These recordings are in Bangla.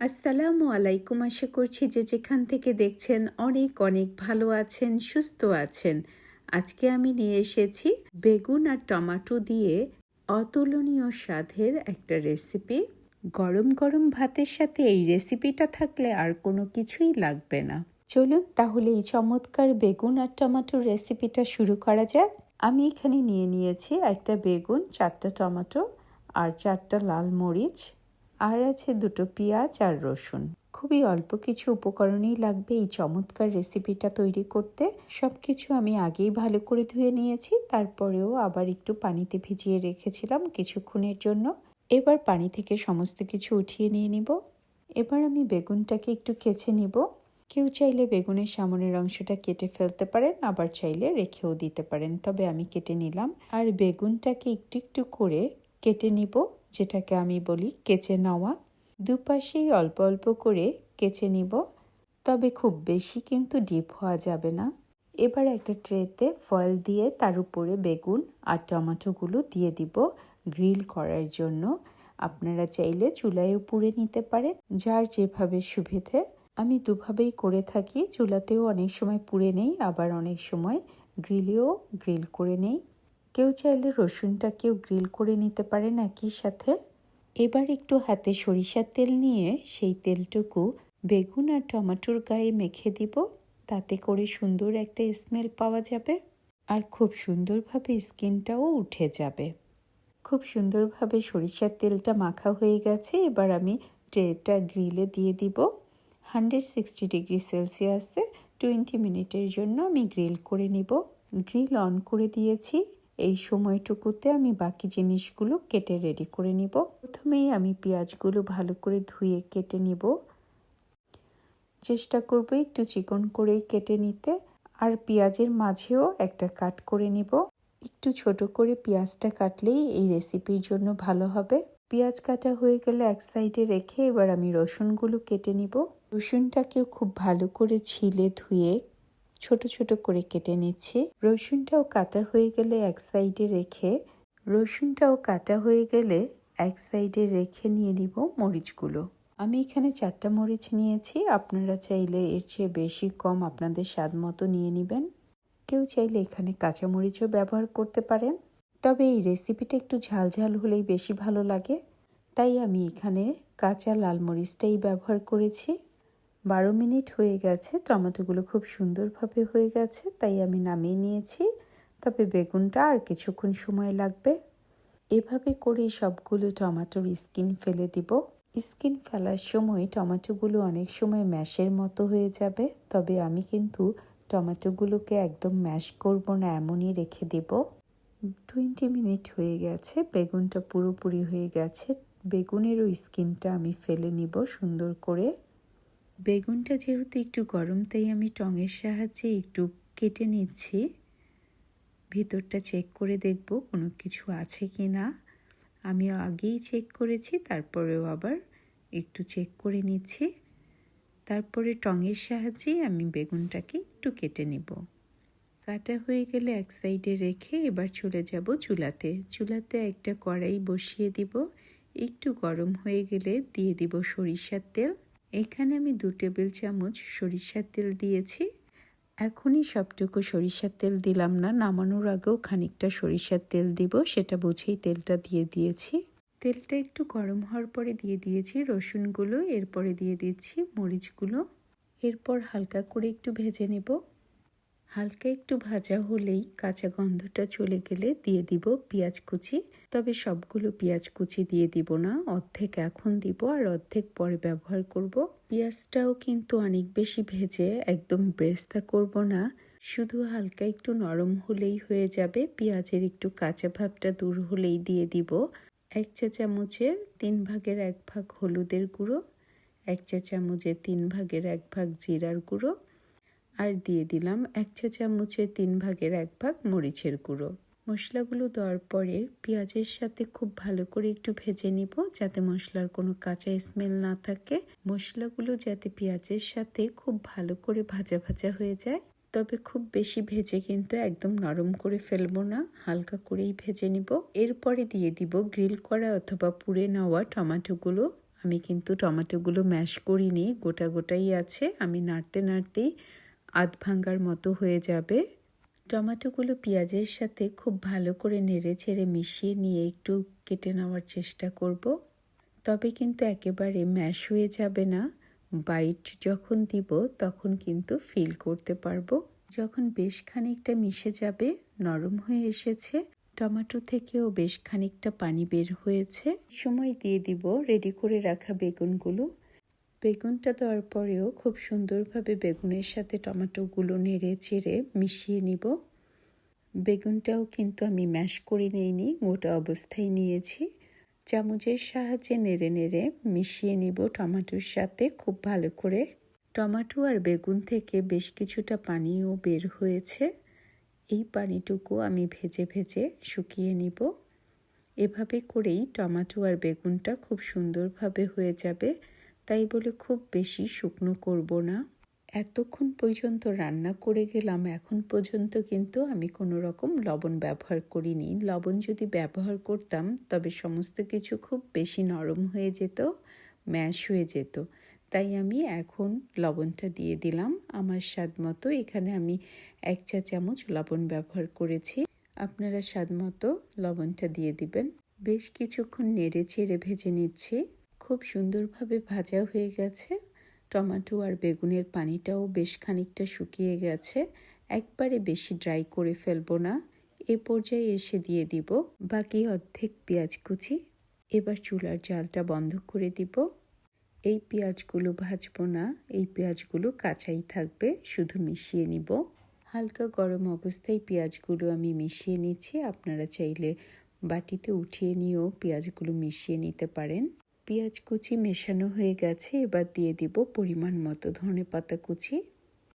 আসসালামু আলাইকুম। আশা করছি যে যেখান থেকে দেখছেন অনেক অনেক ভালো আছেন, সুস্থ আছেন। আজকে আমি নিয়ে এসেছি বেগুন আর টমাটো দিয়ে অতুলনীয় স্বাদের একটা রেসিপি গরম গরম ভাতের সাথে এই রেসিপিটা থাকলে আর কোনো কিছুই লাগবে না। চলুন তাহলে এই চমৎকার বেগুন আর টমেটোর রেসিপিটা শুরু করা যাক। আমি এখানে নিয়ে নিয়েছি একটা বেগুন, চারটা টমেটো আর চারটা লাল মরিচ। আর আছে দুটো পেঁয়াজ আর রসুন। খুবই অল্প কিছু উপকরণই লাগবে এই চমৎকার রেসিপিটা তৈরি করতে। সব কিছু আমি আগেই ভালো করে ধুয়ে নিয়েছি, তারপরেও আবার একটু পানিতে ভিজিয়ে রেখেছিলাম কিছুক্ষণের জন্য। এবার পানি থেকে সমস্ত কিছু উঠিয়ে নিয়ে নিব। এবার আমি বেগুনটাকে একটু কেচে নিব। কেউ চাইলে বেগুনের সামনের অংশটা কেটে ফেলতে পারেন, আবার চাইলে রেখেও দিতে পারেন, তবে আমি কেটে নিলাম। আর বেগুনটাকে একটু একটু করে কেটে নিব। যেটাকে আমি বলি কেচে নেওয়া। দুপাশেই অল্প অল্প করে কেচে নিব, তবে খুব বেশি কিন্তু ডিপ হওয়া যাবে না। এবার একটা ট্রেতে ফয়েল দিয়ে তার উপরে বেগুন আর টমেটোগুলো দিয়ে দিব গ্রিল করার জন্য। আপনারা চাইলে চুলায়ও পুড়ে নিতে পারেন, যার যেভাবে সুবিধে। আমি দুভাবেই করে থাকি, চুলাতেও অনেক সময় পুড়ে নেই, আবার অনেক সময় গ্রিলেও গ্রিল করে নেই। কেউ চাইলে রসুনটাকেও গ্রিল করে নিতে পারেন একই সাথে। এবার একটু হাতে সরিষার তেল নিয়ে সেই তেলটুকু বেগুন আর টমেটোর গায়ে মেখে দিব। তাতে করে সুন্দর একটা স্মেল পাওয়া যাবে আর খুব সুন্দরভাবে স্কিনটাও উঠে যাবে। খুব সুন্দরভাবে সরিষার তেলটা মাখা হয়ে গেছে। এবার আমি ট্রেটা গ্রিলে দিয়ে দিব। হান্ড্রেড সিক্সটি ডিগ্রি সেলসিয়াসে টোয়েন্টি মিনিটের জন্য আমি গ্রিল করে নিব। গ্রিল অন করে দিয়েছি। এই সময়টুকুতে আমি বাকি জিনিসগুলো কেটে রেডি করে নিব। প্রথমেই আমি পেঁয়াজগুলো ভালো করে ধুয়ে কেটে নিব। চেষ্টা করব একটু চিকন করেই কেটে নিতে। আর পেঁয়াজের মাঝেও একটা কাট করে নিব। একটু ছোট করে পেঁয়াজটা কাটলেই এই রেসিপির জন্য ভালো হবে। পেঁয়াজ কাটা হয়ে গেলে এক সাইডে রেখে এবার আমি রসুনগুলো কেটে নিব। রসুনটাকেও খুব ভালো করে ছিলে ধুয়ে ছোট ছোট করে কেটে নিচ্ছি। রসুনটাও কাটা হয়ে গেলে এক সাইডে রেখে, রসুনটাও কাটা হয়ে গেলে এক সাইডে রেখে নিয়ে নিব মরিচগুলো। আমি এখানে চারটা মরিচ নিয়েছি, আপনারা চাইলে এর চেয়ে বেশি কম আপনাদের স্বাদ মতো নিয়ে নেবেন। কেউ চাইলে এখানে কাঁচা মরিচও ব্যবহার করতে পারেন। তবে এই রেসিপিটা একটু ঝাল ঝাল হলেই বেশি ভালো লাগে। তাই আমি এখানে কাঁচা লাল মরিচটাই ব্যবহার করেছি। বারো মিনিট হয়ে গেছে, টমেটোগুলো খুব সুন্দরভাবে হয়ে গেছে, তাই আমি নামিয়ে নিয়েছি। তবে বেগুনটা আর কিছুক্ষণ সময় লাগবে। এভাবে করে সবগুলো টমেটোর স্কিন ফেলে দিব। স্কিন ফেলার সময় টমেটোগুলো অনেক সময় ম্যাশের মতো হয়ে যাবে, তবে আমি কিন্তু টমেটোগুলোকে একদম ম্যাশ করব না, এমনই রেখে দেব। টোয়েন্টি মিনিট হয়ে গেছে, বেগুনটা পুরোপুরি হয়ে গেছে। বেগুনেরও স্কিনটা আমি ফেলে নিব সুন্দর করে। বেগুনটা যেহেতু একটু গরম, তাই আমি টঙের সাহায্যে একটু কেটে নিচ্ছি। ভিতরটা চেক করে দেখব কোনো কিছু আছে কি না আমি আগেই চেক করেছি, তারপরেও আবার একটু চেক করে নিচ্ছি। তারপরে টঙের সাহায্যেই আমি বেগুনটাকে একটু কেটে নিব। কাটা হয়ে গেলে এক সাইডে রেখে এবার চলে যাব চুলাতে। চুলাতে একটা কড়াই বসিয়ে দিব। একটু গরম হয়ে গেলে দিয়ে দিব সরিষার তেল। এখানে আমি দু টেবিল চামচ সরিষার তেল দিয়েছি। এখনই সবটুকু সরিষার তেল দিলাম না, নামানোর আগেও খানিকটা সরিষার তেল দিব, সেটা বুঝেই তেলটা দিয়ে দিয়েছি। তেলটা একটু গরম হওয়ার পরে দিয়ে দিয়েছি রসুনগুলো, এরপরে দিয়ে দিচ্ছি মরিচগুলো। এরপর হালকা করে একটু ভেজে নেব। হালকা একটু ভাজা হলেই কাঁচা গন্ধটা চলে গেলে দিয়ে দিব পেঁয়াজ কুচি। তবে সবগুলো পেঁয়াজ কুচি দিয়ে দিব না, অর্ধেক এখন দিব আর অর্ধেক পরে ব্যবহার করব। পেঁয়াজটাও কিন্তু অনেক বেশি ভেজে একদম ব্রেস্তা করব না, শুধু হালকা একটু নরম হলেই হয়ে যাবে। পেঁয়াজের একটু কাঁচা ভাবটা দূর হলেই দিয়ে দিব এক চা চামচের তিন ভাগের এক ভাগ হলুদের গুঁড়ো, এক চা চামচের তিন ভাগের এক ভাগ জিরার গুঁড়ো। আর দিয়ে দিলাম এক চা চামচের তিন ভাগের এক ভাগ মরিচের গুঁড়ো। মশলাগুলো দেওয়ার পরে পেঁয়াজের সাথে খুব ভালো করে একটু ভেজে নিব যাতে মশলার কোনো কাঁচা স্মেল না থাকে। মশলাগুলো যাতে পেঁয়াজের সাথে খুব ভালো করে ভাজা ভাজা হয়ে যায়। তবে খুব বেশি ভেজে কিন্তু একদম নরম করে ফেলব না, হালকা করেই ভেজে নিব। এরপরে দিয়ে দিব গ্রিল করা অথবা পুড়ে নেওয়া টমেটোগুলো। আমি কিন্তু টমেটোগুলো ম্যাশ করিনি, গোটা গোটাই আছে। আমি নাড়তে নাড়তেই আধ ভাঙ্গার মতো হয়ে যাবে। টমেটোগুলো পেঁয়াজের সাথে খুব ভালো করে নেড়ে ছেড়ে মিশিয়ে নিয়ে একটু কেটে নেওয়ার চেষ্টা করব। তবে কিন্তু একেবারে ম্যাশ হয়ে যাবে না। বাইট যখন দিব, তখন কিন্তু ফিল করতে পারব। যখন বেশ খানিকটা মিশে যাবে, নরম হয়ে এসেছে, টমেটো থেকেও বেশ খানিকটা পানি বের হয়েছে। সময় দিয়ে দিব রেডি করে রাখা বেগুনগুলো। বেগুনটা দেওয়ার পরেও খুব সুন্দরভাবে বেগুনের সাথে টমেটোগুলো নেড়ে চেড়ে মিশিয়ে নিব। বেগুনটাও কিন্তু আমি ম্যাশ করে নিইনি, গোটা অবস্থায় নিয়েছি। চামচের সাহায্যে নেড়ে নেড়ে মিশিয়ে নিব টমেটোর সাথে খুব ভালো করে। টমেটো আর বেগুন থেকে বেশ কিছুটা পানিও বের হয়েছে। এই পানিটুকু আমি ভেজে ভেজে শুকিয়ে নিব। এভাবে করেই টমেটো আর বেগুনটা খুব সুন্দরভাবে হয়ে যাবে। তাই বলে খুব বেশি শুকনো করব না। এতক্ষণ পর্যন্ত রান্না করে গেলাম, এখন পর্যন্ত কিন্তু আমি কোনো রকম লবণ ব্যবহার করিনি। লবণ যদি ব্যবহার করতাম, তবে সমস্ত কিছু খুব বেশি নরম হয়ে যেত, ম্যাশ হয়ে যেত। তাই আমি এখন লবণটা দিয়ে দিলাম। আমার স্বাদ মতো এখানে আমি এক চা চামচ লবণ ব্যবহার করেছি। আপনারা স্বাদ মতো লবণটা দিয়ে দিবেন। বেশ কিছুক্ষণ নেড়ে চেড়ে ভেজে নিচ্ছি। খুব সুন্দরভাবে ভাজা হয়ে গেছে। টমেটো আর বেগুনের পানিটাও বেশ খানিকটা শুকিয়ে গেছে। একবারে বেশি ড্রাই করে ফেলব না। এ পর্যায়ে এসে দিয়ে দিব বাকি অর্ধেক পেঁয়াজ কুচি। এবার চুলার জালটা বন্ধ করে দিব। এই পেঁয়াজগুলো ভাজবো না। এই পেঁয়াজগুলো কাঁচাই থাকবে, শুধু মিশিয়ে নিব। হালকা গরম অবস্থায় পেঁয়াজগুলো আমি মিশিয়ে নিচ্ছি। আপনারা চাইলে বাটিতে উঠিয়ে নিয়েও পেঁয়াজগুলো মিশিয়ে নিতে পারেন। পেঁয়াজ কুচি মেশানো হয়ে গেছে, এবার দিয়ে দিব পরিমাণ মতো ধনে পাতা কুচি।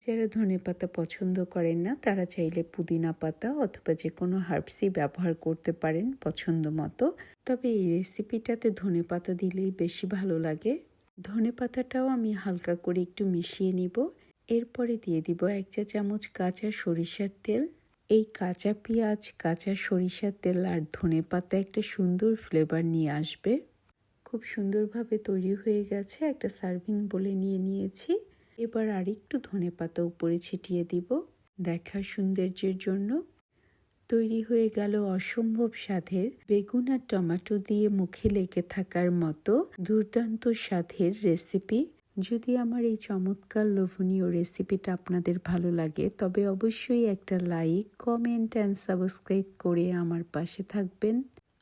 যারা ধনে পাতা পছন্দ করেন না, তারা চাইলে পুদিনা পাতা অথবা যে কোনো হার্বসই ব্যবহার করতে পারেন পছন্দ মতো। তবে এই রেসিপিটাতে ধনে পাতা দিলেই বেশি ভালো লাগে। ধনে পাতাটাও আমি হালকা করে একটু মিশিয়ে নিব। এরপরে দিয়ে দিব এক চা চামচ কাঁচা সরিষার তেল। এই কাঁচা পেঁয়াজ, কাঁচা সরিষার তেল আর ধনে পাতা একটা সুন্দর ফ্লেভার নিয়ে আসবে। খুব সুন্দরভাবে তৈরি হয়ে গেছে। একটা সার্ভিং বলে নিয়ে নিয়েছি। এবার আর একটু ধনে পাতা উপরে ছিটিয়ে দিব। দেখা সৌন্দর্যের জন্য। তৈরি হয়ে গেল অসম্ভব স্বাদের বেগুন আর টমেটো দিয়ে মুখে লেগে থাকার মতো দুর্দান্ত স্বাদের রেসিপি যদি আমার এই চমৎকার লোভনীয় রেসিপিটা আপনাদের ভালো লাগে, তবে অবশ্যই একটা লাইক কমেন্ট অ্যান্ড সাবস্ক্রাইব করে আমার পাশে থাকবেন।